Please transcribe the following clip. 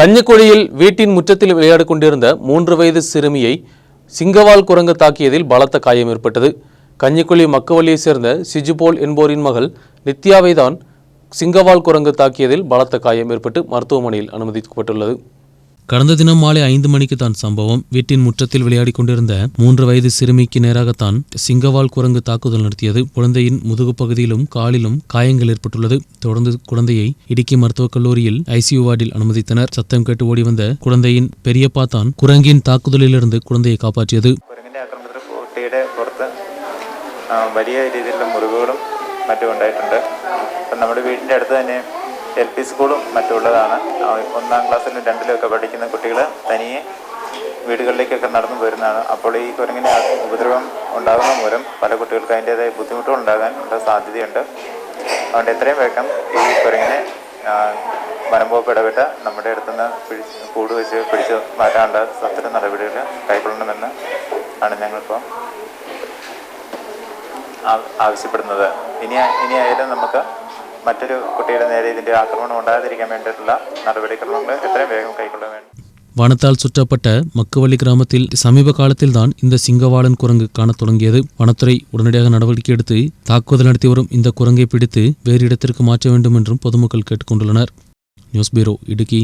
கஞ்சிக்குழியில் வீட்டின் முற்றத்தில் விளையாடி கொண்டிருந்த மூன்று வயது சிறுமியை சிங்கவால் குரங்கு தாக்கியதில் பலத்த காயம் ஏற்பட்டது. கன்னிக்குழி மக்கவள்ளியைச் சேர்ந்த சிஜுபோல் என்போரின் மகள் நித்யாவை தான் சிங்கவால் குரங்கு தாக்கியதில் பலத்த காயம் ஏற்பட்டு மருத்துவமனையில் அனுமதிக்கப்பட்டுள்ளது. கடந்த தினம் மாலை ஐந்து மணிக்கு தான் சம்பவம் வீட்டின் முற்றத்தில் விளையாடிக் கொண்டிருந்த மூன்று வயது சிறுமிக்கு நேராகத்தான் சிங்கவால் குரங்கு தாக்குதல் நடத்தியது குழந்தையின் முதுகு பகுதியிலும் காலிலும் காயங்கள் ஏற்பட்டுள்ளது தொடர்ந்து குழந்தையை இடுக்கி மருத்துவக் கல்லூரியில் ஐசியூ வார்டில் அனுமதித்தனர் சத்தம் கேட்டு ஓடி வந்த குழந்தையின் பெரியப்பா தான் குரங்கின் தாக்குதலிலிருந்து குழந்தையை കാപ്പാറ്റിയത് കുരങ്ങിൻ്റെ ആക്രമണത്തിൽ കുട്ടിയുടെ പുറത്ത് ആ, വലിയ രീതിയിലുള്ള മുറിവുകളും മറ്റും ഉണ്ടായിട്ടുണ്ട് അപ്പം നമ്മുടെ വീടിൻ്റെ അടുത്ത് തന്നെ എൽ പി സ്കൂളും മറ്റുള്ളതാണ്. ഒന്നാം ക്ലാസ്സിലും രണ്ടിലുമൊക്കെ പഠിക്കുന്ന കുട്ടികൾ തനിയെ വീടുകളിലേക്കൊക്കെ നടന്നു വരുന്നതാണ്. അപ്പോൾ ഈ കുരങ്ങിന്റെ ഉപദ്രവം ഉണ്ടാകുന്ന മൂലം പല കുട്ടികൾക്ക് അതിന്റേതായ ബുദ്ധിമുട്ടുകൾ ഉണ്ടാകാൻ ഉള്ള സാധ്യതയുണ്ട്. അതുകൊണ്ട് എത്രയും വേഗം ഈ കുരങ്ങിനെ വനംവകുപ്പ് ഇടപെട്ട് നമ്മുടെ അടുത്തുനിന്ന് പിടിച്ച് കൂട് വെച്ച് പിടിച്ച് മാറ്റാനുള്ള അത്തരം നടപടികൾ കൈക്കൊള്ളണമെന്ന് ആണ് ഞങ്ങളിപ്പോൾ ആവശ്യപ്പെടുന്നത്. ഇനി ഇനിയായാലും നമുക്ക് മറ്റൊരു കുട്ടിയുടെ നേരെ ഇതിൻ്റെ ആക്രമണം ഉണ്ടാകാതിരിക്കാൻ വേണ്ടിയിട്ടുള്ള നടപടിക്രമങ്ങൾ എത്രയും വേഗം കൈക്കൊള്ളാൻ വേണ്ടി வனத்தால் சுற்றப்பட்ட மக்குவள்ளி கிராமத்தில் சமீப காலத்தில்தான் இந்த சிங்கவாளன் குரங்கு காணத் தொடங்கியது வனத்துறை உடனடியாக நடவடிக்கை எடுத்து தாக்குதல் நடத்தி வரும் இந்த குரங்கை பிடித்து வேறு இடத்திற்கு மாற்ற வேண்டும் என்றும் பொதுமக்கள் கேட்டுக்கொண்டுள்ளனர் நியூஸ் பீரோ இடுக்கி